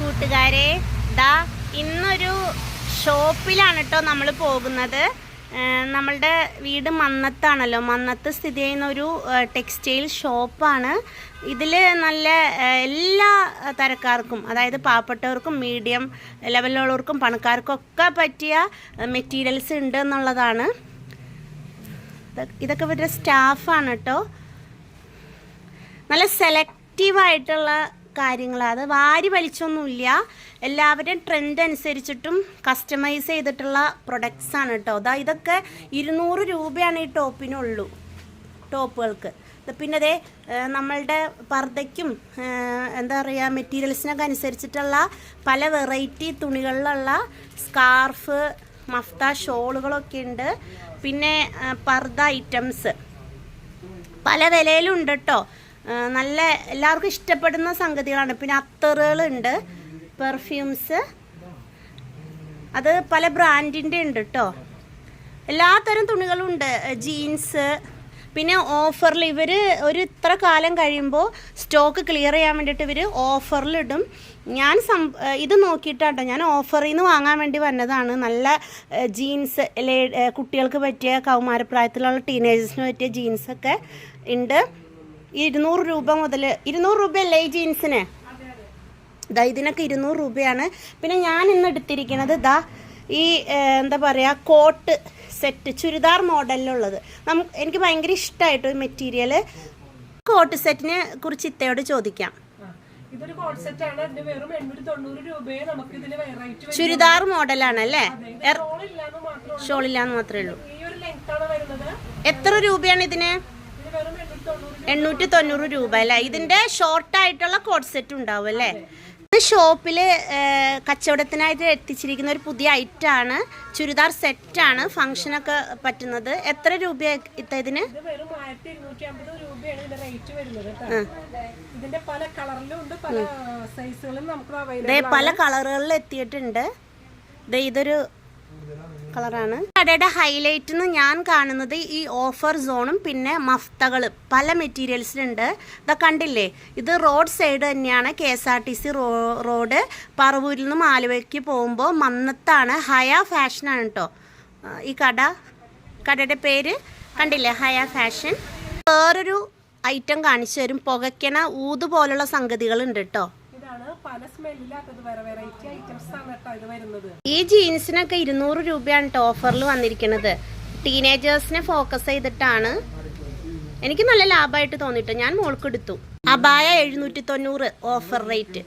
കൂട്ടുകാരെ ദാ ഇന്നൊരു ഷോപ്പിലാണ് കേട്ടോ നമ്മൾ പോകുന്നത്. നമ്മളുടെ വീട് മന്നത്താണല്ലോ. മന്നത്ത് സ്ഥിതി ചെയ്യുന്ന ഒരു ടെക്സ്റ്റൈൽ ഷോപ്പാണ് ഇതിൽ നല്ല എല്ലാ തരക്കാർക്കും അതായത് പാവപ്പെട്ടവർക്കും മീഡിയം ലെവലിലുള്ളവർക്കും പണക്കാർക്കും ഒക്കെ പറ്റിയ മെറ്റീരിയൽസ് ഉണ്ട് എന്നുള്ളതാണ്. ഇതൊ- ഇതൊക്കെ ഇവരുടെ സ്റ്റാഫാണ് കേട്ടോ നല്ല സെലക്റ്റീവ് ആയിട്ടുള്ള കാര്യങ്ങളാണ് അത് വാരി വലിച്ചൊന്നുമില്ല. എല്ലാവരും ട്രെൻഡ് അനുസരിച്ചിട്ടും കസ്റ്റമൈസ് ചെയ്തിട്ടുള്ള പ്രൊഡക്ട്സ് ആണ് കേട്ടോ അതാ ഇതൊക്കെ ഇരുന്നൂറ് രൂപയാണ് ഈ ടോപ്പിനുള്ളൂ ടോപ്പുകൾക്ക്. പിന്നെ അതേ നമ്മളുടെ പർദ്ദയ്ക്കും എന്താ പറയുക മെറ്റീരിയൽസിനൊക്കെ അനുസരിച്ചിട്ടുള്ള പല വെറൈറ്റി തുണികളിലുള്ള സ്കാർഫ് മഫ്ത ഷോളുകളൊക്കെ ഉണ്ട്. പിന്നെ പർദ പർദ്ദ ഐറ്റംസ് പല വിലയിലും ഉണ്ട് കേട്ടോ നല്ല എല്ലാവർക്കും ഇഷ്ടപ്പെടുന്ന സംഗതികളാണ്. പിന്നെ അത്തറുകളുണ്ട് പെർഫ്യൂംസ് അത് പല ബ്രാൻഡിന്റെ ഉണ്ട് കേട്ടോ എല്ലാത്തരം തുണികളും ഉണ്ട്. ജീൻസ് പിന്നെ ഓഫറിൽ ഇവർ ഒരു ഇത്ര കാലം കഴിയുമ്പോൾ സ്റ്റോക്ക് ക്ലിയർ ചെയ്യാൻ വേണ്ടിയിട്ട് ഇവർ ഓഫറിലിടും ഞാൻ സം ഇത് നോക്കിയിട്ടാട്ടോ ഞാൻ ഓഫറിൽ നിന്ന് വാങ്ങാൻ വേണ്ടി വന്നതാണ്. നല്ല ജീൻസ് കുട്ടികൾക്ക് പറ്റിയ കൗമാരപ്രായത്തിലുള്ള ടീനേജേഴ്സിന് പറ്റിയ ജീൻസൊക്കെ ഉണ്ട്. ഇരുന്നൂറ് രൂപ മുതൽ ഇരുന്നൂറ് രൂപയല്ലേ ഈ ജീൻസിന്? ദാ ഇതിനൊക്കെ ഇരുന്നൂറ് രൂപയാണ്. പിന്നെ ഞാൻ ഇന്ന് എടുത്തിരിക്കുന്നത് ദാ ഈ എന്താ പറയുക കോട്ട് സെറ്റ് ചുരിദാർ മോഡലിലുള്ളത് നമുക്ക് എനിക്ക് ഭയങ്കര ഇഷ്ടമായിട്ട് മെറ്റീരിയൽ കോട്ട് സെറ്റിനെ കുറിച്ച് ഇത്തയോട് ചോദിക്കാം. ഇതൊരു കോട്ട് സെറ്റ് ആണ്. ഇതിന് വെറും എണ്ണൂറ്റി തൊണ്ണൂറ് രൂപയെ നമുക്ക് ഇതിന് വെറൈറ്റി ചുരിദാർ മോഡലാണ് അല്ലേ? ഷോളില്ലാന്ന് മാത്രമേ ഉള്ളൂ. ഈ ഒരു ലെങ്ത് ആണ് വരുന്നത്. എത്ര രൂപയാണ് ഇതിന്? എണ്ണൂറ്റി തൊണ്ണൂറ് രൂപ അല്ലേ ഇതിന്റെ ഷോർട്ട് ആയിട്ടുള്ള കോട്ട് സെറ്റ് ഉണ്ടാവും അല്ലേ? ഇത് ഷോപ്പിൽ കച്ചവടത്തിനായിട്ട് എത്തിച്ചിരിക്കുന്ന ഒരു പുതിയ ഐറ്റം ആണ്. ചുരിദാർ സെറ്റാണ് ഫംഗ്ഷനൊക്കെ പറ്റുന്നത്. എത്ര ഇതിന്? രൂപയാണ് ഇതിന്റെ പല കളറുകളിൽ എത്തിയിട്ടുണ്ട്. ഇതൊരു കളറാണ്. കടയുടെ ഹൈലൈറ്റ് എന്ന് ഞാൻ കാണുന്നത് ഈ ഓഫർ സോണും പിന്നെ മഫ്തകൾ പല മെറ്റീരിയൽസിലുണ്ട്. ഇതാ കണ്ടില്ലേ? ഇത് റോഡ് സൈഡ് തന്നെയാണ് K S R T C road. പറവൂരിൽ നിന്നും ആലുവയ്ക്ക് പോകുമ്പോൾ മന്നത്താണ്. ഹയ ഫാഷനാണ് കേട്ടോ ഈ കട. കടയുടെ പേര് കണ്ടില്ലേ? ഹയ ഫാഷൻ. വേറൊരു ഐറ്റം കാണിച്ചു തരും. പുകയ്ക്കണ ഊത് പോലുള്ള സംഗതികളുണ്ട് കേട്ടോ പല ഐറ്റംസ് ആണ് ഇത് വരുന്നത്. ഈ ജീൻസിനൊക്കെ ഇരുന്നൂറ് രൂപയാണ് ഓഫറിൽ വന്നിരിക്കുന്നത് ടീനേജേഴ്സിനെ ഫോക്കസ് ചെയ്തിട്ടാണ്. എനിക്ക് നല്ല ലാഭമായിട്ട് തോന്നിട്ടോ ഞാൻ മോൾക്ക് എടുത്തു. അബായ എഴുന്നൂറ്റി തൊണ്ണൂറ് ഓഫർ റേറ്റ്